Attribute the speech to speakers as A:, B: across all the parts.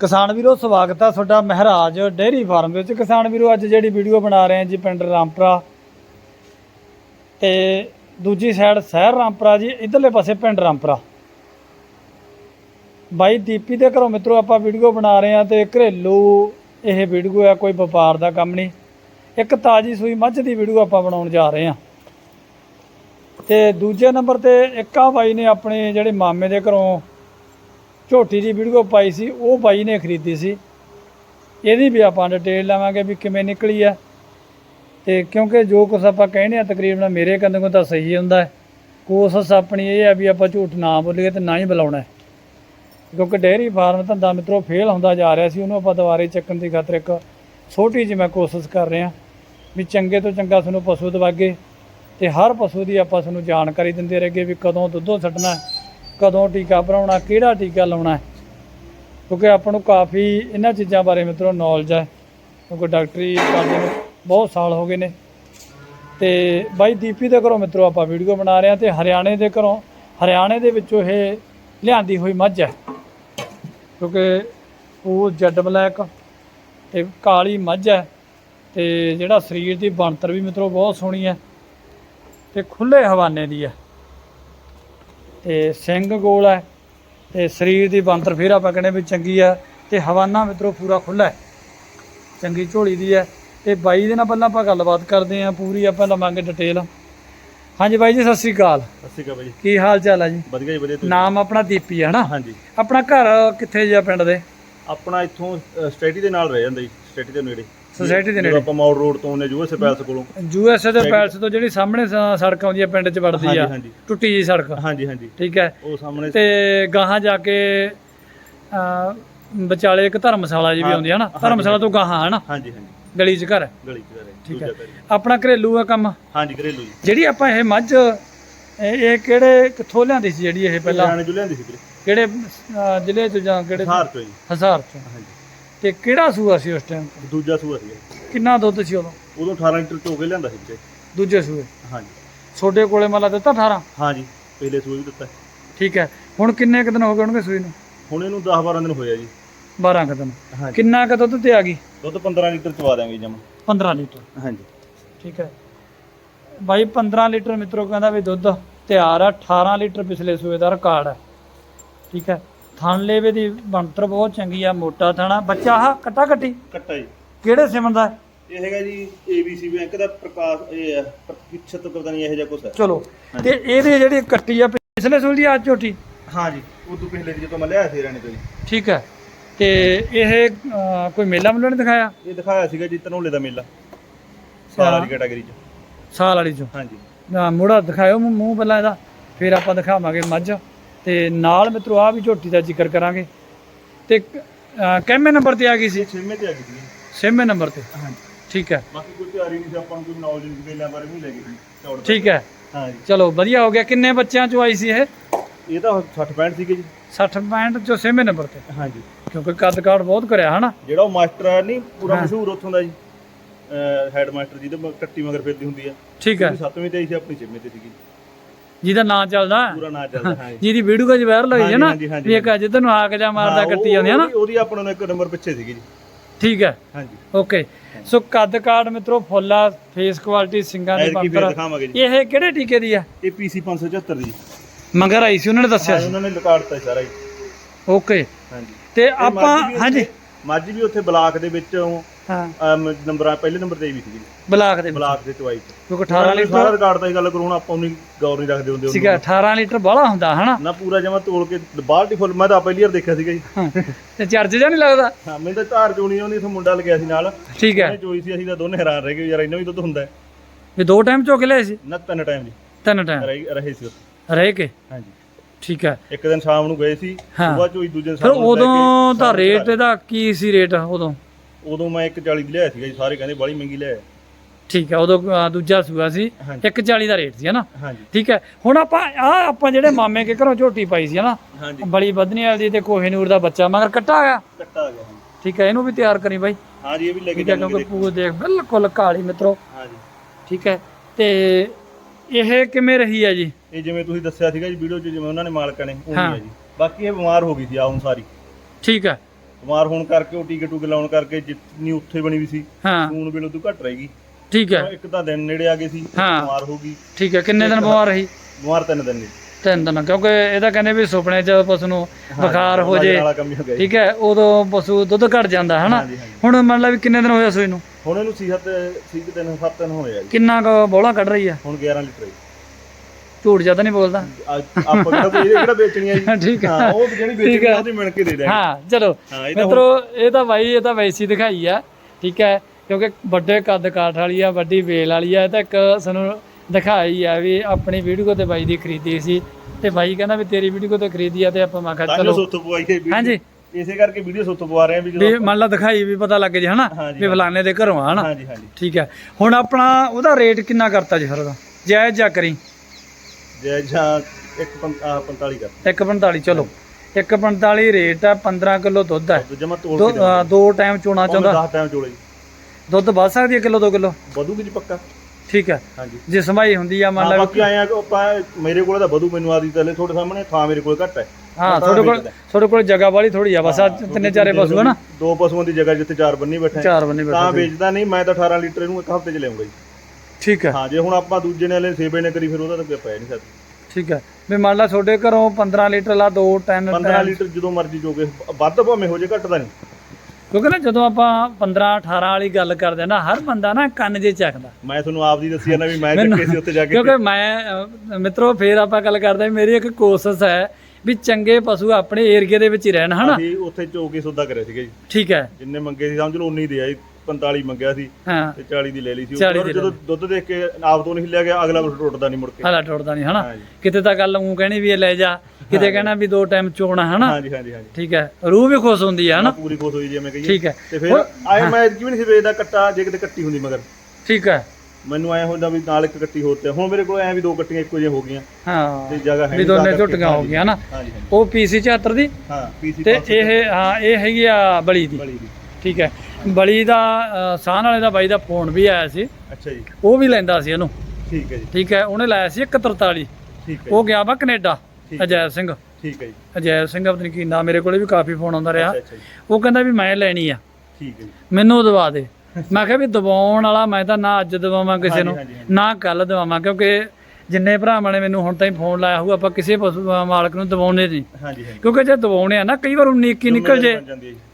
A: ਕਿਸਾਨ ਵੀਰੋ, ਸਵਾਗਤ ਹੈ ਤੁਹਾਡਾ ਮਹਾਰਾਜ ਡੇਅਰੀ ਫਾਰਮ ਵਿੱਚ। ਕਿਸਾਨ ਵੀਰੋ, ਅੱਜ ਜਿਹੜੀ ਵੀਡੀਓ ਬਣਾ ਰਹੇ ਹਾਂ ਜੀ ਪਿੰਡ ਰਾਮਪੁਰਾ ਤੇ ਦੂਜੀ ਸਾਈਡ ਸ਼ਹਿਰ ਰਾਮਪੁਰਾ ਜੀ, ਇਧਰਲੇ ਪਾਸੇ ਪਿੰਡ ਰਾਮਪੁਰਾ। ਬਾਈ ਦੀਪੀ ਦੇ ਘਰੋਂ ਮਿੱਤਰੋ, ਆਪਾਂ ਵੀਡੀਓ ਬਣਾ ਰਹੇ ਹਾਂ ਤੇ ਘਰੇਲੂ ਇਹ ਵੀਡੀਓ ਹੈ ਕੋਈ ਵਪਾਰ ਦਾ ਕੰਮ ਨਹੀਂ। ਇੱਕ ਤਾਜੀ ਸੂਈ ਮੱਝ ਦੀ ਵੀਡੀਓ ਆਪਾਂ ਬਣਾਉਣ ਜਾ ਰਹੇ ਹਾਂ। ਤੇ ਦੂਜੇ ਨੰਬਰ ਤੇ ਇੱਕ ਬਾਈ ਨੇ ਆਪਣੇ ਜਿਹੜੇ ਮਾਮੇ ਦੇ ਘਰੋਂ ਝੋਟੀ ਦੀ ਵੀਡੀਓ ਪਾਈ ਸੀ, ਉਹ ਬਾਈ ਨੇ ਖਰੀਦੀ ਸੀ। ਇਹਦੀ ਵੀ ਆਪਾਂ ਡਿਟੇਲ ਲਵਾਂਗੇ ਵੀ ਕਿਵੇਂ ਨਿਕਲੀ ਆ। ਤੇ ਕਿਉਂਕਿ ਜੋ ਕੁਝ ਆਪਾਂ ਕਹਿੰਦੇ ਆ, ਤਕਰੀਬਨ ਮੇਰੇ ਕੰਨ ਤਾਂ ਸਹੀ ਹੁੰਦਾ ਕੋਸ਼ਿਸ਼ ਆਪਣੀ ਇਹ ਆ ਵੀ ਆਪਾਂ ਝੂਠ ਨਾ ਬੋਲੀਏ ਤੇ ਨਾ ਹੀ ਬੁਲਾਉਣਾ ਕਿਉਂਕਿ ਡੇਅਰੀ ਫਾਰਮ ਧੰਦਾ ਮਿੱਤਰੋ ਫੇਲ ਹੁੰਦਾ ਜਾ ਰਿਹਾ ਸੀ, ਉਹਨੂੰ ਆਪਾਂ ਦੁਬਾਰੇ ਚੱਕਣ ਦੀ ਖਾਤਰ ਇੱਕ ਛੋਟੀ ਜਿਹੀ ਮੈਂ ਕੋਸ਼ਿਸ਼ ਕਰ ਰਿਹਾ ਵੀ ਚੰਗੇ ਤੋਂ ਚੰਗਾ ਤੁਹਾਨੂੰ ਪਸ਼ੂ ਦਵਾਗੇ ਤੇ ਹਰ ਪਸ਼ੂ ਦੀ ਆਪਾਂ ਤੁਹਾਨੂੰ ਜਾਣਕਾਰੀ ਦਿੰਦੇ ਰਹੇਗੇ ਵੀ ਕਦੋਂ ਦੁੱਧੋਂ ਛੱਡਣਾ ਕਦੋਂ ਟੀਕਾ ਭਰਾਉਣਾ, ਕਿਹੜਾ ਟੀਕਾ ਲਾਉਣਾ ਹੈ? ਕਿਉਂਕਿ ਆਪਾਂ ਨੂੰ ਕਾਫੀ ਇਹਨਾਂ ਚੀਜ਼ਾਂ ਬਾਰੇ ਮਿੱਤਰੋ ਨੌਲੇਜ ਹੈ। ਕਿਉਂਕਿ ਡਾਕਟਰੀ ਕਰਦੇ ਨੂੰ ਬਹੁਤ ਸਾਲ ਹੋ ਗਏ ਨੇ। ਤੇ ਬਾਈ ਦੀਪੀ ਦੇ ਘਰੋਂ ਮਿੱਤਰੋ ਆਪਾਂ ਵੀਡੀਓ ਬਣਾ ਰਹੇ ਹਾਂ ਤੇ ਹਰਿਆਣੇ ਦੇ ਘਰੋਂ, ਹਰਿਆਣੇ ਦੇ ਵਿੱਚੋਂ ਇਹ ਲਿਆਂਦੀ ਹੋਈ ਮੱਝ ਹੈ। ਕਿਉਂਕਿ ਉਹ ਜੱਡ ਬਲੈਕ ਤੇ ਕਾਲੀ ਮੱਝ ਹੈ ਤੇ ਜਿਹੜਾ ਸਰੀਰ ਦੀ ਬਣਤਰ ਵੀ ਮਿੱਤਰੋ ਬਹੁਤ ਸੋਹਣੀ ਹੈ ਤੇ ਖੁੱਲੇ ਹਵਾਨੇ ਦੀ ਹੈ। ਤੇ ਸਿੰਘ ਗੋਲ ਹੈ ਤੇ ਸਰੀਰ ਦੀ ਬਣਤਰ ਫਿਰ ਆਪਾਂ ਕਹਿੰਦੇ ਵੀ ਚੰਗੀ ਹੈ ਤੇ ਹਵਾਨਾ ਮਿੱਤਰੋ ਪੂਰਾ ਖੁੱਲਾ ਹੈ। ਚੰਗੀ ਝੋਲੀ ਦੀ ਹੈ ਤੇ ਬਾਈ ਦੇ ਨਾਲ ਪਹਿਲਾਂ ਆਪਾਂ ਗੱਲਬਾਤ ਕਰਦੇ ਆਂ ਪੂਰੀ ਆਪਾਂ ਲਵਾਂਗੇ ਡਿਟੇਲ ਹਾਂਜੀ ਬਾਈ ਜੀ ਸਤਿ ਸ੍ਰੀ ਅਕਾਲ।
B: ਸਤਿ ਸ਼੍ਰੀ ਅਕਾਲ ਭਾਜੀ
A: ਕੀ ਹਾਲ ਚਾਲ ਹੈ ਜੀ?
B: ਵਧੀਆ ਜੀ ਵਧੀਆ ਤੁਸੀਂ?
A: ਨਾਮ ਆਪਣਾ ਦੀਪੀ ਹੈ ਨਾ
B: ਹਾਂਜੀ।
A: ਆਪਣਾ ਘਰ ਕਿੱਥੇ ਜੀ ਆ ਪਿੰਡ ਦੇ?
B: ਆਪਣਾ ਇੱਥੋਂ ਸਟੇਟੀ ਦੇ ਨਾਲ ਰਹਿ ਜਾਂਦਾ ਜੀ ਸਟੇਟੀ ਦੇ ਨੇੜੇ।
A: Society ਦੇ
B: ਜਦੋਂ
A: ਨੇੜੇ।
B: ਆਪਾਂ ਮੌੜ ਰੋਡ ਤੋਂ ਨੇ ਯੂਐਸ ਪੈਲਸ ਕੋਲੋਂ।
A: ਯੂਐਸਏ ਦੇ ਪੈਲਸ ਤੋਂ ਜਿਹੜੀ ਸਾਹਮਣੇ ਸ- ਸੜਕ ਆਉਂਦੀ ਹੈ ਪਿੰਡ 'ਚ ਵੜਦੀ ਆ।
B: ਹਾਂਜੀ
A: ਟੁੱਟੀ ਜੀ ਸੜਕ।
B: ਹਾਂਜੀ ਹਾਂਜੀ।
A: ਠੀਕ ਹੈ।
B: ਉਹ ਸਾਹਮਣੇ
A: ਤੇ ਗਾਹਾਂ ਜਾ ਕੇ ਅ ਵਿਚਾਲੇ ਇੱਕ ਧਰਮਸ਼ਾਲਾ ਜੀ ਵੀ
B: ਹਾਂ,
A: ਆਉਂਦੀ ਹੈ ਨਾ।
B: ਹਾਂਜੀ,
A: ਧਰਮਸ਼ਾਲਾ ਤੋਂ ਗਾਹਾਂ ਹੈ ਨਾ?
B: ਹਾਂਜੀ ਹਾਂਜੀ।
A: ਗਲੀ 'ਚ ਘਰ। ਹੈ
B: ਗਲੀ ਚ ਰਹੇ
A: ਠੀਕ ਹੈ।
B: ਦੂਜਾ ਘਰ।
A: ਆਪਣਾ ਘਰੇਲੂ ਆ ਕੰਮ?
B: ਹਾਂਜੀ ਘਰੇਲੂ ਜੀ।
A: ਜਿਹੜੀ ਆਪਾਂ ਇਹ ਮੱਝ ਇਹ ਇਹ ਕਿਹੜੇ ਕਿੱਥੋਂ ਲਿਆਂਦੀ ਸੀ ਜਿਹੜੀ ਇਹ ਪਹਿਲਾਂ?
B: ਦੀ ਸੀ ਵੀਰੇ।
A: ਕਿਹੜੇ ਅ, ਜ਼ਿਲ੍ਹੇ 'ਚ ਜਾਂ ਕਿਹੜੇ?
B: ਹਾਰ ਤੋਂ ਜੀ।
A: ਹਜ਼ਾਰ 'ਚ।
B: ਹਾਂਜੀ।
A: ਤੇ ਕਿਹੜਾ ਸੂਆ ਸੀ ਉਸ ਟਾਈਮ
B: ਦੂਜਾ ਸੂਆ ਸੀ।
A: ਕਿੰਨਾ ਦੁੱਧ ਸੀ ਉਦੋਂ?
B: ਉਦੋਂ 18 ਲੀਟਰ ਚੋ ਕੇ ਲਿਆਂਦਾ ਸੀ ਵੀਰੇ
A: ਦੂਜੇ ਸੂਏ?
B: ਹਾਂਜੀ।
A: ਛੋਡੇ ਕੋਲੇ ਮਲਾ ਦਿੱਤਾ 18
B: ਹਾਂਜੀ ਪਹਿਲੇ ਸੂਏ ਵੀ ਦਿੱਤਾ।
A: ਠੀਕ ਹੈ। ਹੁਣ ਕਿੰਨੇ ਕੁ ਦਿਨ ਹੋ ਗਏ ਹੋਣਗੇ ਸੂਈ ਨੂੰ?
B: ਹੁਣ ਇਹਨੂੰ 10 12 ਦਿਨ ਹੋਇਆ ਜੀ।
A: 12 ਕੁ ਦਿਨ।
B: ਹਾਂਜੀ।
A: ਕਿੰਨਾ ਕੁ ਦੁੱਧ ਤੇ ਆ ਗਈ?
B: ਦੁੱਧ 15 ਲੀਟਰ ਚਵਾ ਦਾਂਗੇ ਜਮ।
A: 15 ਲੀਟਰ।
B: ਹਾਂਜੀ।
A: ਠੀਕ ਹੈ। ਬਾਈ 15 ਲੀਟਰ ਮਿੱਤਰੋ ਕਹਿੰਦਾ ਵੀ ਦੁੱਧ ਤਿਆਰ ਆ। 18 ਲੀਟਰ ਪਿਛਲੇ ਸੂਏ ਦਾ ਰਿਕਾਰਡ ਹੈ। ਠੀਕ ਹੈ। ਥਣ ਲੇਵੇ ਦੀ ਬਣਤਰ ਬਹੁਤ ਚੰਗੀ ਆ ਮੋਟਾ ਥਣਾ। ਬੱਚਾ ਆਹ ਕੱਟਾ ਕੱਟੀ?
B: ਕੱਟਾ ਜੀ।
A: ਕਿਹੜੇ ਸਿਮਨ ਦਾ? ਹੈ?
B: ਇਹ ਹੈਗਾ ਜੀ ABC ਬੈਂਕ ਦਾ ਪ੍ਰਕਾਸ਼ ਇਹ ਹੈ ਪ੍ਰਤੀਸ਼ਤ ਪਤਾ ਨਹੀਂ ਇਹੋ ਜਿਹਾ ਕੁਝ ਹੈ।
A: ਚਲੋ ਤੇ ਇਹਦੀ ਜਿਹੜੀ ਕੱਟੀ ਆ ਪਿਛਲੇ ਸੂਏ ਦੀ ਆ ਝੋਟੀ?
B: ਹਾਂਜੀ ਉਦੋਂ ਪਹਿਲੇ ਦੀ ਜਦੋਂ ਮੈਂ ਲਿਆਇਆ ਸੀ ਰਹਿਣੇ ਤੋਂ ਜੀ।
A: ਠੀਕ ਹੈ। ਤੇ ਇਹ ਅਹ, ਕੋਈ ਮੇਲਾ ਮੁੱਲਾ ਨਹੀਂ ਦਿਖਾਇਆ?
B: ਇਹ ਦਿਖਾਇਆ ਸੀਗਾ ਜੀ ਧਨੋਲੇ ਦਾ ਮੇਲਾ। ਸਾਲ ਵਾਲੀ ਕੈਟਾਗਰੀ ਚ।
A: ਸਾਲ ਵਾਲੀ ਚੋਂ।
B: ਹਾਂਜੀ।
A: ਨਾ ਮੂੜਾ ਦਿਖਾਇਓ ਮੂੰਹ ਮੂੰਹ ਪਹਿਲਾਂ ਇਹਦਾ। ਫਿਰ ਆਪਾਂ ਦਿਖਾਵਾਂਗੇ ਮੱਝ। ਤੇ ਨਾਲ ਮਿੱਤਰੋ ਆ ਵੀ ਝੋਟੀ ਦਾ ਜ਼ਿਕਰ ਕਰਾਂਗੇ। ਤੇ ਕਿੰਨੇ ਨੰਬਰ ਤੇ ਆ ਗਈ ਸੀ?
B: ਛੇਵੇਂ ਤੇ ਆ ਗਈ ਸੀ।
A: ਛੇਵੇਂ ਨੰਬਰ ਤੇ।
B: ਹਾਂਜੀ।
A: ਠੀਕ ਹੈ।
B: ਬਾਕੀ ਕੋਈ ਤਿਆਰੀ ਨਹੀਂ ਸੀ ਆਪਾਂ ਨੂੰ ਕੋਈ ਨੌਲੇਜ ਨਹੀਂ ਮੇਲਿਆਂ ਬਾਰੇ ਵੀ ਲੈ ਦਾ।
A: ਠੀਕ ਹੈ।
B: ਹਾਂਜੀ।
A: ਚਲੋ ਵਧੀਆ ਹੋ ਗਿਆ। ਕਿੰਨੇ ਬੱਚਿਆਂ ਚੋਂ ਆਈ ਸੀ ਇਹ?
B: ਇਹ ਤਾਂ 60 65 ਸੀਗੇ ਜੀ।
A: 60 ਪੈਂਟ ਚੋਂ ਛੇਵੇਂ ਨੰਬਰ ਤੇ।
B: ਹਾਂਜੀ।
A: ਕਿਉਂਕਿ ਕੱਦ ਕਾਠ ਬਹੁਤ ਕਰਿਆ ਹਨਾ?
B: ਜਿਹੜਾ ਉਹ ਮਾਸਟਰ ਆ ਨਹੀਂ ਪੂਰਾ। ਮਸ਼ਹੂਰ ਉੱਥੋਂ ਦਾ ਜੀ। ਹੈਡ ਮਾਸਟਰ ਜਿਹਦੇ ਕੱਟੀ ਮਗਰ ਫਿਰਦੀ ਹੁੰਦੀ ਆ।
A: ਠੀਕ ਹੈ।
B: ਉਹਦੀ ਸੱਤਵੀਂ ਤੇ ਆਈ ਸੀ ਆਪਣੀ ਛੇਵੇਂ ਤੇ ਸੀਗੀ।
A: ਜਿਹਦਾ ਨਾਂ ਚੱਲਦਾ।
B: ਪੂਰਾ ਨਾਂ ਚੱਲਦਾ ਹਾਂਜੀ
A: ਜਿਹਦੀ ਵੀਡੀਓ ਚ ਵਾਇਰਲ ਹੋਈ ਹੈ ਨਾ ਵੀ ਇੱਕ ਜਿੱਧਰ ਨੂੰ ਆਕ ਜਾ ਮਾਰਦਾ
B: ਹਾਂ,
A: ਕੱਟੀ ਜਾਂਦੀ ਹੈ ਨਾ।
B: ਉਹਦੀ- ਉਹਦੀ ਆਪਾਂ ਨੂੰ ਇੱਕ ਨੰਬਰ ਪਿੱਛੇ ਸੀਗੀ ਜੀ।
A: ਠੀਕ ਹੈ।
B: ਹਾਂਜੀ।
A: ਓਕੇ। ਸੋ ਕੱਦ ਕਾਠ ਮਿੱਤਰੋ ਫੁੱਲਾ ਫੇਸ ਕੁਆਲਿਟੀ ਸਿੰਗਾਂ ਦੀ ਬੰਪਰ ਇਹ ਕਿਹੜੇ ਟੀਕੇ ਦੀ ਆ
B: ਇਹ PC 574 ਜੀ
A: ਮੰਗਰ ਆਈ ਸੀ ਉਹਨਾਂ ਨੇ ਦੱਸਿਆ
B: ਹਾਂ
A: ਸੀ।
B: ਉਹਨਾਂ ਨੇ ਦਿੱਤਾ ਸਾਰਾ ਜੀ
A: ਓਕੇ।
B: ਹਾਂਜੀ।
A: ਤੇ ਆਪਾਂ ਹਾਂਜੀ।
B: ਮੱਝ ਵੀ ਉੱਥੇ ਬਲਾਕ ਦੇ ਵਿੱਚ
A: ਹਾਂ।
B: ਨੰਬਰ ਪਹਿਲੇ ਨੰਬਰ ਤੇ ਵੀ ਸੀਗੀ।
A: ਬਲਾਕ ਦੇ ਵਿੱਚ।
B: ਬਲਾਕ ਦੇ ਚਵਾਈ ਚ
A: ਕਿਉਂਕਿ 18
B: ਸਾਰਾ
A: ਲੀਟਰ
B: ਰਿਕਾਰਡ ਦਾ ਹੀ ਗੱਲ ਕਰੂੰ ਹੁਣ ਆਪਾਂ ਉਨੀ ਗੌਰ ਨਹੀਂ ਰੱਖਦੇ ਹੁੰਦੇ
A: ਸੀਗਾ 18 ਲੀਟਰ ਬਾਹਲਾ ਹੁੰਦਾ ਹਨਾ?
B: ਨਾ ਪੂਰਾ ਜਮਾ ਤੋਲ ਕੇ ਬਾਲਟੀ ਫੁੱਲ ਮੈਂ ਤਾਂ ਪਹਿਲੀ ਵਾਰ ਦੇਖਿਆ ਸੀਗਾ ਜੀ।
A: ਤੇ ਚਰਚ ਜਿਹਾ ਨਹੀਂ ਲੱਗਦਾ?
B: ਹਾਂ ਮੈਨੂੰ ਤਾਂ ਧਾਰ ਚੋਣੀ ਆਉਂਦੀ ਇੱਥੇ ਮੁੰਡਾ ਲੱਗਿਆ ਸੀ ਨਾਲ।
A: ਠੀਕ ਹੈ।
B: ਉਹਨੇ ਚੋਈ ਸੀ ਅਸੀਂ ਤਾਂ ਦੋਨੇ ਹੈਰਾਨ ਰਹਿ ਗਏ ਯਾਰ ਇੰਨਾ ਵੀ ਦੁੱਧ ਹੁੰਦਾ
A: ਵੀ ਦੋ ਟਾਈਮ ਚੋ ਕੇ ਲਿਆਏ ਸੀ?
B: ਨਾ ਤਿੰਨ ਟਾਈਮ ਜੀ।
A: ਤਿੰਨ ਟਾਈਮ
B: ਰਹੇ ਸੀ
A: ਰਹਿ ਕੇ?
B: ਹਾਂਜੀ।
A: ਠੀਕ ਹੈ।
B: ਇੱਕ ਦਿਨ ਸ਼ਾਮ ਨੂੰ ਗਏ ਸੀ
A: ਹਾਂ।
B: ਸਵੇਰ ਚੋਈ ਦੂਜੇ ਦਿਨ
A: ਫਿਰ ਉਦੋਂ ਦਾ ਰੇਟ। ਇਹਦਾ ਕੀ ਸੀ ਰੇਟ ਉਦੋਂ?
B: ਉਦੋਂ ਮੈਂ 140 ਦੀ ਲਿਆਇਆ ਸੀਗਾ ਜੀ ਸਾਰੇ ਕਹਿੰਦੇ ਬੜੀ ਮਹਿੰਗੀ ਲਿਆਇਆ।
A: ਠੀਕ ਹੈ ਉਦੋਂ ਅ, ਦੂਜਾ ਸੂਆ ਸੀ
B: ਹਾਂਜੀ।
A: 140 ਦਾ ਰੇਟ ਸੀ ਹਨਾ
B: ਹਾਂਜੀ।
A: ਠੀਕ ਹੈ ਹੁਣ ਆਪਾਂ ਆ ਆਪਾਂ ਜਿਹੜੇ ਮਾਮੇ ਕੇ ਘਰੋਂ ਝੋਟੀ ਪਾਈ ਸੀ ਹਨਾ
B: ਹਾਂਜੀ।
A: ਬੜੀ ਬਦਨੀ ਵਾਲੀ ਦੀ ਤੇ ਕੋਹੇਨੂਰ ਦਾ ਬੱਚਾ ਮਗਰ ਕੱਟਾ ਗਿਆ
B: ਕੱਟਾ ਆ ਗਿਆ।
A: ਠੀਕ ਹੈ ਇਹਨੂੰ ਵੀ ਤਿਆਰ ਕਰੀ ਬਾਈ।
B: ਹਾਂਜੀ ਇਹ ਵੀ ਲੈ ਕੇ
A: ਠੀਕ ਹੈ ਕਿਉਂਕਿ ਪੂਰ ਦੇਖ ਬਿਲਕੁਲ ਕਾਲੀ ਮਿੱਤਰੋ।
B: ਹਾਂਜੀ।
A: ਠੀਕ ਹੈ ਤੇ ਇਹ ਕਿਵੇਂ ਰਹੀ ਹੈ ਜੀ?
B: ਇਹ ਜਿਵੇਂ ਤੁਸੀਂ ਦੱਸਿਆ ਸੀਗਾ ਜੀ ਵੀਡੀਓ 'ਚ ਜਿਵੇਂ ਉਹਨਾਂ ਨੇ ਮਾਲਕਾਂ ਨੇ ਉਹ
A: ਹਾਂ।
B: ਹੈ ਜੀ। ਬਾਕੀ ਇਹ ਬਿਮਾਰ ਹੋ ਗਈ ਸੀ ਆਉਂ ਸਾਰੀ।
A: ਠੀਕ ਹੈ
B: ਬਿਮਾਰ ਹੋਣ ਕਰਕੇ ਉਹ ਟੀਕੇ ਟੂਕੇ ਲਾਉਣ ਕਰਕੇ ਜਿੰਨੀ ਉੱਥੇ ਬਣੀ ਵੀ ਸੀ
A: ਹਾਂ।
B: ਖੂਨ ਬਿਲ ਉਦੋਂ ਘਟ ਰਹੇਗੀ
A: ਠੀਕ ਹੈ।
B: ਇੱਕ ਤਾਂ ਦਿਨ ਨੇੜੇ ਆ ਗਏ ਸੀ
A: ਹਾਂ।
B: ਬਿਮਾਰ ਹੋ ਗਈ।
A: ਠੀਕ ਹੈ ਕਿੰਨੇ ਦਿਨ ਬਿਮਾਰ ਰਹੀ?
B: ਬਿਮਾਰ ਤਿੰਨ ਦਿਨ ਨਹੀਂ
A: ਤਿੰਨ ਦਿਨ ਕਿਉਂਕਿ ਇਹਦਾ ਕਹਿੰਦੇ ਵੀ ਸੁਪਨੇ 'ਚ ਪਸ਼ੂ ਨੂੰ ਬੁਖਾਰ ਹੋ ਜੇ।
B: ਵਾਲਾ ਕੰਮ ਹੀ ਹੋ ਗਿਆ ਜੀ।
A: ਠੀਕ ਹੈ ਉਦੋਂ ਪਸ਼ੂ ਦੁੱਧ ਘਟ ਜਾਂਦਾ ਹਨਾ?
B: ਹਾਂਜੀ ਹਾਂਜੀ।
A: ਹੁਣ ਮੰਨ ਲਾ ਵੀ ਕਿੰਨੇ ਦਿਨ ਹੋਏ ਸੂਈ ਨੂੰ?
B: ਹੁਣ ਇਹਨੂੰ ਸੀਹਤ ਸੀ ਕਿ ਤਿੰਨ ਸੱਤ ਦਿਨ ਹੋਏ ਆ ਜੀ।
A: ਕਿੰਨਾ ਕੁ ਬੋਲਾ ਕੱਢ ਰਹੀ ਆ?
B: ਹੁਣ 11 ਲੀਟਰ ਹੈ ਜੀ।
A: ਝੂਠ ਜ਼ਿਆਦਾ ਨਹੀਂ ਬੋਲਦਾ।
B: ਆਪਾਂ ਕਿਹੜਾ ਕੋਈ ਇਹ ਕਿਹੜਾ ਵੇਚਣੀ ਆ ਜੀ
A: ਠੀਕ ਹੈ
B: ਹਾਂ ਉਹ ਜਿਹੜੀ
A: ਠੀਕ
B: ਵੇਚਣੀ
A: ਹੈ।
B: ਆ ਉਹਦੀ ਮਿਣ ਕੇ ਦੇ ਦਾਂਗੇ
A: ਹਾਂ ਚਲੋ।
B: ਹਾਂ ਇਹ ਤਾਂ ਹੁਣ-
A: ਮਿੱਤਰੋ ਇਹ ਤਾਂ ਬਾਈ ਇਹ ਤਾਂ ਵੈਸੀ ਦਿਖਾਈ ਆ ਠੀਕ ਹੈ ਕਿਉਂਕਿ ਵੱਡੇ ਕੱਦ ਕਾਠ ਵਾਲੀ ਆ ਵੱਡੀ ਵੇਲ ਵਾਲੀ ਆ ਇਹ ਤਾਂ ਇੱਕ ਸਾਨੂੰ ਦਿਖਾਈ ਆ ਵੀ ਆਪਣੀ ਵੀਡੀਓ ਤੇ ਬਾਈ ਦੀ ਖਰੀਦੀ ਸੀ। ਤੇ ਬਾਈ ਕਹਿੰਦਾ ਵੀ ਤੇਰੀ ਵੀਡੀਓ ਤੇ ਖਰੀਦੀ ਆ ਤੇ ਆਪਾਂ ਮੈਂ ਕਿਹਾ
B: ਜੋ
A: ਚਲੋ। ਹਾਂਜੀ।
B: ਇਸੇ ਕਰਕੇ ਵੀਡੀਓ ਸੋਤੋਂ ਪਵਾ ਰਹੇ ਆ ਵੀ ਜਦੋਂ
A: ਮੰਨ ਲਾ ਦਿਖਾਈ ਵੀ ਪਤਾ ਲੱਗ ਜੇ ਹਨਾ? ਵੀ ਫਲਾਣੇ ਦੇ ਘਰੋਂ ਆ ਹਨਾ?
B: ਹਾਂਜੀ ਹਾਂਜੀ
A: ਠੀਕ ਹੈ ਹੁਣ ਆਪਣਾ ਉਹਦਾ ਰੇਟ ਕਿੰਨਾ ਕਰਤਾ ਜੀ ਫਿਰ ਉਹਦਾ ਜਾਇਜ਼ ਜਾ ਕਰੀ?
B: ਜੈ ਜਾਂ 145 ਕਰ।
A: 145 ਚਲੋ। 145 ਰੇਟ ਆ 15 ਕਿਲੋ ਦੁੱਧ ਹੈ
B: ਜਮਾ ਤੋਲ
A: ਦੋ
B: ਕੇ
A: ਅ, ਦੋ ਟਾਈਮ ਚੋਣਾ ਚਾਹੁੰਦਾ
B: 10 ਟਾਈਮ ਚੋਲੇ ਜੀ।
A: ਦੁੱਧ ਵੱਧ ਸਕਦੀ ਹੈ ਕਿਲੋ 2 ਕਿਲੋ?
B: ਵਧੂਗੀ ਜੀ ਪੱਕਾ।
A: ਠੀਕ ਹੈ।
B: ਹਾਂਜੀ।
A: ਜੇ ਸਮਾਈ ਹੁੰਦੀ ਆ ਮੰਨ
B: ਹਾਂ,
A: ਲਾ
B: ਬਾਕੀ ਆਏ ਆ ਕਿ ਆਪਾਂ ਮੇਰੇ ਕੋਲ ਤਾਂ ਵਧੂ ਮੈਨੂੰ ਆਦੀ ਤਲੇ ਤੁਹਾਡੇ ਸਾਹਮਣੇ ਥਾਂ ਮੇਰੇ ਕੋਲ ਘੱਟ ਹੈ।
A: ਹਾਂ
B: ਪਤਾ
A: ਤੁਹਾਡੇ ਕੋਲ
B: ਵੇਚਦਾ।
A: ਤੁਹਾਡੇ ਕੋਲ ਜਗ੍ਹਾ ਵਾਲੀ ਥੋੜੀ ਆ ਬਸ ਆ ਤਿੰਨੇ ਚਾਰੇ ਪਸ਼ੂ ਹੈ ਨਾ।
B: ਦੋ ਪਸ਼ੂਆਂ ਦੀ ਜਗ੍ਹਾ ਜਿੱਥੇ ਚਾਰ ਬੰਨੀ ਬੈਠੇ
A: ਚਾਰ ਬੰਨੇ
B: ਤਾਂ
A: ਬੈਠੇ
B: ਵੇਚਦਾ ਨਹੀਂ ਮੈਂ ਤਾਂ 18 ਲੀਟਰ ਇਹਨੂੰ ਇੱਕ ਹਫ਼ਤੇ ਚ ਲਿਆਉਂਗਾ ਜੀ।
A: ਠੀਕ ਹੈ।
B: ਹਾਂ ਜੇ ਹੁਣ ਆਪਾਂ ਦੂਜੇ ਨੇ ਵਾਲੇ ਸੇਬੇ ਨੇ ਕਰੀ ਫਿਰ ਉਹਦਾ ਤਾਂ ਕੋਈ ਪੈ ਨਹੀਂ ਸਕਦਾ।
A: ਠੀਕ ਹੈ। ਵੀ ਮੰਨ ਲਾ ਤੁਹਾਡੇ ਘਰੋਂ 15 ਲੀਟਰ ਲਾ ਦੋ ਟੈਨ
B: 15 ਲੀਟਰ ਜਦੋਂ ਮਰਜ਼ੀ ਜੋਗੇ ਵੱਧ ਭਾਵੇਂ ਹੋ ਜੇ ਘਟਦਾ ਨਹੀਂ।
A: ਕਿਉਂਕਿ ਨਾ ਜਦੋਂ ਆਪਾਂ 15 18 ਵਾਲੀ ਗੱਲ ਕਰਦੇ ਨਾ ਹਰ ਬੰਦਾ ਨਾ ਕੰਨ ਜੇ ਚੱਕਦਾ।
B: ਮੈਂ ਤੁਹਾਨੂੰ ਆਪ ਦੀ ਦੱਸੀ ਨਾ ਵੀ ਮੈਂ ਚੱਕੇ ਸੀ ਉੱਥੇ ਜਾ ਕੇ
A: ਕਿਉਂਕਿ ਮੈਂ ਅ, ਮਿੱਤਰੋ ਫੇਰ ਆਪਾਂ ਗੱਲ ਕਰਦੇ ਹਾਂ, ਮੇਰੀ ਇੱਕ ਕੋਸ਼ਿਸ਼ ਹੈ ਵੀ ਚੰਗੇ ਪਸ਼ੂ ਆਪਣੇ ਏਰੀਏ ਦੇ ਵਿੱਚ ਹੀ ਰਹਿਣ ਹਨਾ?
B: ਅਸੀਂ ਉੱਥੇ ਚੋ ਕੇ ਸੌਦਾ ਕਰਿਆ ਸੀਗਾ ਜੀ।
A: ਠੀਕ ਹੈ।
B: ਜਿੰਨੇ ਮੰਗੇ ਸੀ ਸਮਝ ਲਓ 19 ਦੇ ਆਈ 45 ਮੰਗਿਆ ਸੀ
A: ਹਾਂ।
B: ਤੇ 40 ਦੀ ਲੈ ਲਈ ਸੀ।
A: 40
B: ਉਹ ਜਦੋਂ ਦੁੱਧ ਦੇਖ ਕੇ ਆਪ ਤੋਂ ਨਹੀਂ ਲਿਆ ਗਿਆ ਅਗਲਾ ਟੁੱਟਦਾ ਨਹੀਂ ਮੁੜ ਕੇ।
A: ਹਾਲਾ ਟੁੱਟਦਾ ਨਹੀਂ ਹਨਾ? ਕਿਤੇ ਤਾਂ ਗੱਲ ਉਹ ਕਹਿਣੀ ਵੀ ਇਹ ਲੈ ਜਾ ਕਿਤੇ ਕਹਿਣਾ ਵੀ ਦੋ ਟਾਈਮ ਚੋਣਾ ਹਨਾ?
B: ਹਾਂਜੀ ਹਾਂਜੀ ਹਾਂਜੀ।
A: ਠੀਕ ਹੈ। ਰੂਹ ਵੀ ਖੁਸ਼ ਹੁੰਦੀ ਹੈ ਹਨਾ?
B: ਪੂਰੀ ਕੋਸ ਹੋਈ ਜਿਵੇਂ ਕਹੀਏ।
A: ਠੀਕ ਹੈ।
B: ਤੇ ਫਿਰ ਆਏ ਮੈਂ ਕਿਵੇਂ ਨਹੀਂ ਸੀ ਵੇਚਦਾ ਕੱਟਾ ਜੇ ਕਿਤੇ ਕੱਟੀ ਹੁੰਦੀ ਮਗਰ।
A: ਠੀਕ ਹੈ।
B: ਮੈਨੂੰ ਐ ਹੁੰਦਾ ਵੀ ਨਾਲ ਇੱਕ ਕੱਟੀ ਹੋਰ ਤੇ ਹੁਣ ਮੇਰੇ ਕੋਲ ਐ ਵੀ ਦੋ ਕੱਟੀਆਂ ਇੱਕੋ ਜਿਹੀਆਂ ਹੋ ਗਈਆਂ।
A: ਹਾਂ।
B: ਤੇ ਜਗ੍ਹਾ ਹੈ
A: ਵੀ ਦੋਨੇ ਝੁੱਟੀਆਂ ਹੋ ਗਈਆਂ ਨਾ ਉਹ ਪੀਸੀ 74 ਦੀ
B: ਹਾਂ ਪੀਸੀ
A: ਤੇ ਇਹ ਹਾਂ ਇਹ ਹੈਗੀ ਆ ਬਲੀ ਦੀ।
B: ਬੜੀ ਦੀ।
A: ਠੀਕ ਹੈ। ਬਲੀ ਦਾ ਅ, ਸਾਹਨ ਵਾਲੇ ਦਾ ਬਾਈ ਦਾ ਫੋਨ ਵੀ ਆਇਆ ਸੀ।
B: ਅੱਛਾ ਜੀ।
A: ਉਹ ਵੀ ਲੈਂਦਾ ਸੀ ਇਹਨੂੰ।
B: ਠੀਕ ਹੈ ਜੀ।
A: ਠੀਕ ਹੈ ਉਹਨੇ ਲਾਇਆ ਸੀ 143
B: ਠੀਕ ਹੈ
A: ਉਹ ਗਿਆ ਵਾ ਕੈਨੇਡਾ
B: ਠੀਕ।
A: ਅਜੈਬ ਸਿੰਘ।
B: ਠੀਕ ਹੈ ਜੀ।
A: ਅਜੈਬ ਸਿੰਘ ਆਪਣੀ ਕੀ ਨਾਮ ਮੇਰੇ ਕੋਲੇ ਵੀ ਕਾਫੀ ਫੋਨ ਆਉਂਦਾ ਰਿਹਾ।
B: ਅੱਛਾ ਅੱਛਾ ਜੀ।
A: ਉਹ ਕਹਿੰਦਾ ਵੀ ਮੈਂ ਲੈਣੀ ਆ।
B: ਠੀਕ ਹੈ ਜੀ।
A: ਮੈਨੂੰ ਦਵਾ ਦੇ। ਮੈਂ ਕਿਹਾ ਵੀ ਦਵਾਉਣ ਵਾਲਾ ਮੈਂ ਤਾਂ ਨਾ ਅੱਜ ਦਵਾਵਾਂ ਕਿਸੇ ਨੂੰ
B: ਹਾਂਜੀ, ਹਾਂਜੀ।
A: ਨਾ ਕੱਲ ਦਵਾਵਾਂ ਕਿਉਂਕਿ ਜਿੰਨੇ ਭਰਾਵਾਂ ਨੇ ਮੈਨੂੰ ਹੁਣ ਤਾਈਂ ਫੋਨ ਲਾਇਆ ਹੋਊ ਆਪਾਂ ਕਿਸੇ ਪਸ਼ੂ ਮਾਲਕ ਨੂੰ ਦਵਾਉਣੇ ਨਹੀਂ।
B: ਹਾਂਜੀ ਹਾਂਜੀ।
A: ਕਿਉਂਕਿ ਜੇ ਦਵਾਉਣੇ ਆ ਨਾ ਕਈ ਵਾਰ ਉਨੀਕੀ ਨਿਕਲ ਜੇ।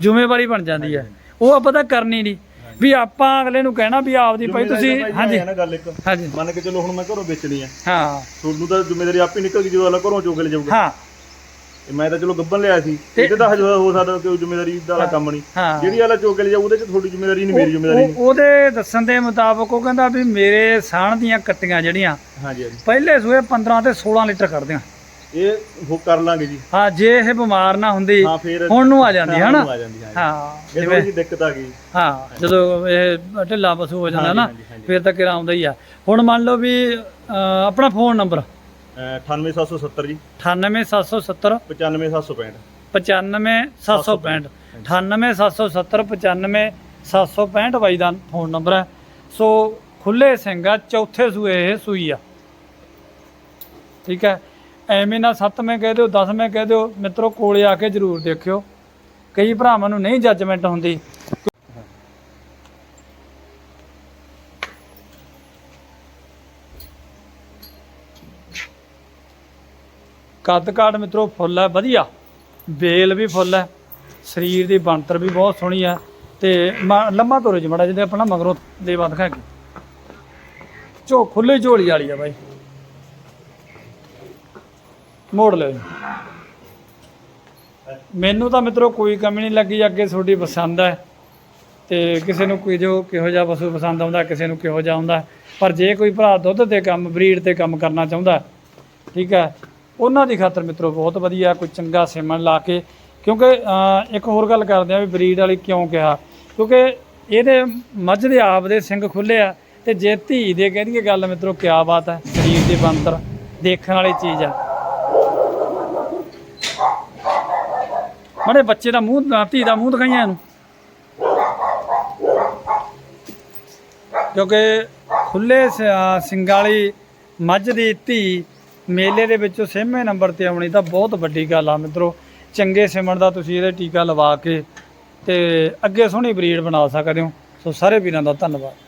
A: ਜ਼ਿੰਮੇਵਾਰੀ ਬਣ ਜਾਂਦੀ ਹੈ ਉਹ ਆਪਾਂ ਤਾਂ ਕਰਨੀ ਨਹੀਂ। ਵੀ ਆਪਾਂ ਅਗਲੇ ਨੂੰ ਕਹਿਣਾ ਵੀ ਆਪਦੀ ਭਾਈ ਤੁਸੀਂ ਹਾਂਜੀ। ਹਾਂਜੀ।
B: ਮੰਨ ਕੇ ਚਲੋ ਹੁਣ ਮੈਂ ਘਰੋਂ ਵੇਚਣੀ ਆ
A: ਹਾਂ।
B: ਤੁਹਾਨੂੰ ਤਾਂ ਜ਼ਿੰਮੇਵਾਰੀ ਆਪੇ ਨਿਕਲ ਗਈ ਜਦੋਂ ਅਗਲਾ ਘਰੋਂ ਚੋਕ ਲੈ ਜਾਊਗਾ।
A: ਹਾਂ।
B: ਤੇ ਮੈਂ ਤਾਂ ਚਲੋ ਗੱਬਨ ਲਿਆ ਸੀ। ਇਹਦੇ ਤਾਂ ਹਜੇ ਹੋ ਸਕਦਾ ਕਿ ਉਹ ਜ਼ਿੰਮੇਵਾਰੀ ਦਾ ਵਾਲਾ ਕੰਮ ਨਹੀਂ।
A: ਹਾਂ।
B: ਜਿਹੜੀ ਵਾਲਾ ਚੋਕ ਲੈ ਜਾਊ ਉਹਦੇ ਚ ਤੁਹਾਡੀ ਜ਼ਿੰਮੇਵਾਰੀ ਨਹੀਂ ਮੇਰੀ ਜ਼ਿੰਮੇਵਾਰੀ
A: ਉਹ- ਉਹਦੇ ਦੱਸਣ ਦੇ ਮੁਤਾਬਕ ਉਹ ਕਹਿੰਦਾ ਵੀ ਮੇਰੇ ਸਾਣ ਦੀਆਂ ਕੱਟੀਆਂ ਜਿਹੜੀਆਂ
B: ਹਾਂਜੀ ਹਾਂਜੀ।
A: ਪਹਿਲੇ ਸੂਏ 15 ਤੇ 16 ਲੀਟਰ ਕੱਢਦੀਆਂ।
B: ਇਹ ਉਹ ਕਰ ਲਾਂਗੇ ਜੀ।
A: ਹਾਂ ਜੇ ਇਹ ਬਿਮਾਰ ਨਾ ਹੁੰਦੀ
B: ਹਾਂ ਫੇਰ
A: ਹੁਣ ਨੂੰ ਆ ਜਾਂਦੀ ਹੈ ਨਾ
B: ਆ ਜਾਂਦੀ ਹਾਂ
A: ਹਾਂ
B: ਇਹ ਥੋੜੀ ਜਿਹੀ ਦਿੱਕਤ ਆ ਗਈ।
A: ਹਾਂ ਜਦੋਂ ਇਹ ਢਿੱਲਾ ਪਸ਼ੂ ਹੋ ਜਾਂਦਾ ਨਾ
B: ਹਾਂਜੀ, ਹਾਂਜੀ।
A: ਫਿਰ ਤਾਂ ਕਿਰਾ ਆਉਂਦਾ ਹੀ ਆ। ਹੁਣ ਮੰਨ ਲਓ ਵੀ ਅਹ, ਆਪਣਾ ਫੋਨ ਨੰਬਰ।
B: 98770 ਜੀ।
A: 98770
B: 95765
A: 95765 98770 95765 ਬਾਈ ਦਾ ਫੋਨ ਨੰਬਰ ਹੈ। ਸੋ ਖੁੱਲੇ ਸਿੰਘ ਆ ਚੌਥੇ ਸੂਏ ਇਹ ਸੂਈ ਆ। ਠੀਕ ਹੈ? ਐਵੇਂ ਨਾ ਸੱਤਵੇਂ ਕਹਿ ਦਿਓ ਦਸਵੇਂ ਕਹਿ ਦਿਓ ਮਿੱਤਰੋ ਕੋਲੇ ਆ ਕੇ ਜਰੂਰ ਦੇਖਿਓ। ਕਈ ਭਰਾਵਾਂ ਨੂੰ ਨਹੀਂ ਜੱਜਮੈਂਟ ਹੁੰਦੀ। ਕੱਦ ਕਾਠ ਮਿੱਤਰੋ ਫੁੱਲ ਹੈ, ਵਧੀਆ। ਬੇਲ ਵੀ ਫੁੱਲ ਹੈ। ਸਰੀਰ ਦੀ ਬਣਤਰ ਵੀ ਬਹੁਤ ਸੋਹਣੀ ਹੈ। ਤੇ ਮ- ਲੰਮਾ ਤੋਰੇ ਚ ਮੜਾ ਜਿਹਦੇ ਆਪਣਾ ਮਗਰੋਂ ਦੇ ਦਿਖਾ ਕੇ। ਝੋ ਖੁੱਲੇ ਝੋਲੀ ਵਾਲੀ ਆ ਬਾਈ। ਮੋੜ ਲਿਓ ਜੀ। ਮੈਨੂੰ ਤਾਂ ਮਿੱਤਰੋ ਕੋਈ ਕਮੀ ਨਹੀਂ ਲੱਗੀ, ਅੱਗੇ ਤੁਹਾਡੀ ਪਸੰਦ ਹੈ। ਤੇ ਕਿਸੇ ਨੂੰ ਕੋਈ ਜੋ ਕਿਹੋ ਜਿਹਾ ਪਸ਼ੂ ਪਸੰਦ ਆਉਂਦਾ, ਕਿਸੇ ਨੂੰ ਕਿਹੋ ਜਿਹਾ ਆਉਂਦਾ। ਪਰ ਜੇ ਕੋਈ ਭਰਾ ਦੁੱਧ ਤੇ ਕੰਮ, ਬਰੀਡ ਤੇ ਕੰਮ ਕਰਨਾ ਚਾਹੁੰਦਾ, ਠੀਕ ਹੈ ਉਹਨਾਂ ਦੀ ਖਾਤਰ ਮਿੱਤਰੋ, ਬਹੁਤ ਵਧੀਆ ਕੋਈ ਚੰਗਾ ਸਿਮਣ ਲਾ ਕੇ, ਕਿਉਂਕਿ ਇੱਕ ਹੋਰ ਗੱਲ ਕਰਦੇ ਆ ਵੀ ਬਰੀਡ ਵਾਲੀ ਕਿਉਂ ਕਿਹਾ? ਕਿਉਂਕਿ ਇਹਦੇ ਮੱਝ ਦੇ ਆਪ ਦੇ ਸਿੰਘ ਖੁੱਲੇ ਆ ਤੇ ਜੇ ਧੀ ਦੇ ਕਹਿੰਦੀ ਗੱਲ ਮਿੱਤਰੋ, ਕਿਆ ਬਾਤ ਹੈ, ਸਰੀਰ ਦੇ ਬੰਤਰ ਦੇਖਣ ਵਾਲੀ ਚੀਜ਼ ਆ। ਮੜੇ ਬੱਚੇ ਦਾ ਮੂੰਹ ਧੀ ਦਾ ਮੂੰਹ ਦਿਖਾਈਆਂ ਇਹਨੂੰ। ਕਿਉਂਕਿ ਖੁੱਲੇ ਵਾਲੀ ਮੱਝ ਦੀ ਧੀ ਮੇਲੇ ਦੇ ਵਿੱਚੋਂ ਸੇਮੇ ਨੰਬਰ ਤੇ ਆਉਣੀ ਤਾਂ ਬਹੁਤ ਵੱਡੀ ਗੱਲ ਆ ਮਿੱਤਰੋ। ਚੰਗੇ ਸਿਮਣ ਦਾ ਤੁਸੀਂ ਇਹਦੇ ਟੀਕਾ ਲਵਾ ਕੇ ਤੇ ਅੱਗੇ ਸੋਹਣੀ ਬਰੀਡ ਬਣਾ ਸਕਦੇ ਹੋ। ਸੋ ਸਾਰੇ ਵੀਰਾਂ ਦਾ ਧੰਨਵਾਦ।